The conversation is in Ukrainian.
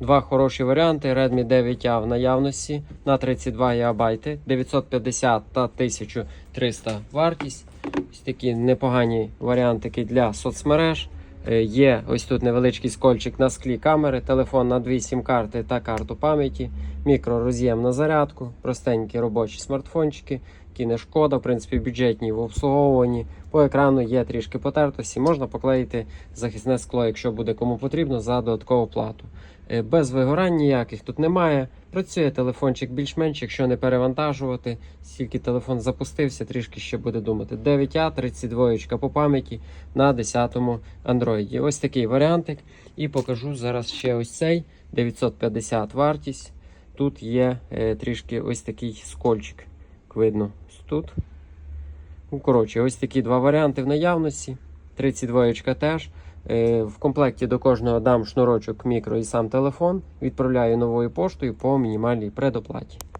Два хороші варіанти. Redmi 9A в наявності на 32 ГБ, 950 та 1300 вартість. Ось такі непогані варіантики для соцмереж. Е, Є ось тут невеличкий скольчик на склі камери, телефон на дві сім-карти та карту пам'яті, мікророз'єм на зарядку, простенькі робочі смартфончики, які не шкода, в принципі, бюджетні в обслуговуванні. По екрану є трішки потертості, можна поклеїти захисне скло, якщо буде кому потрібно, за додаткову плату. Е, Без вигорань ніяких тут немає. Працює телефончик більш-менш, якщо не перевантажувати. Стільки телефон запустився, трішки ще буде думати. 9А, 32 по пам'яті на 10-му Android. Ось такий варіантик. І покажу зараз ще ось цей 950 вартість. Тут є е, трішки ось такий скольчик. Як видно, тут. Ну, коротше, ось такі два варіанти в наявності. 32 теж. Е, В комплекті до кожного дам шнурочок мікро і сам телефон. Відправляю новою поштою по мінімальній предоплаті.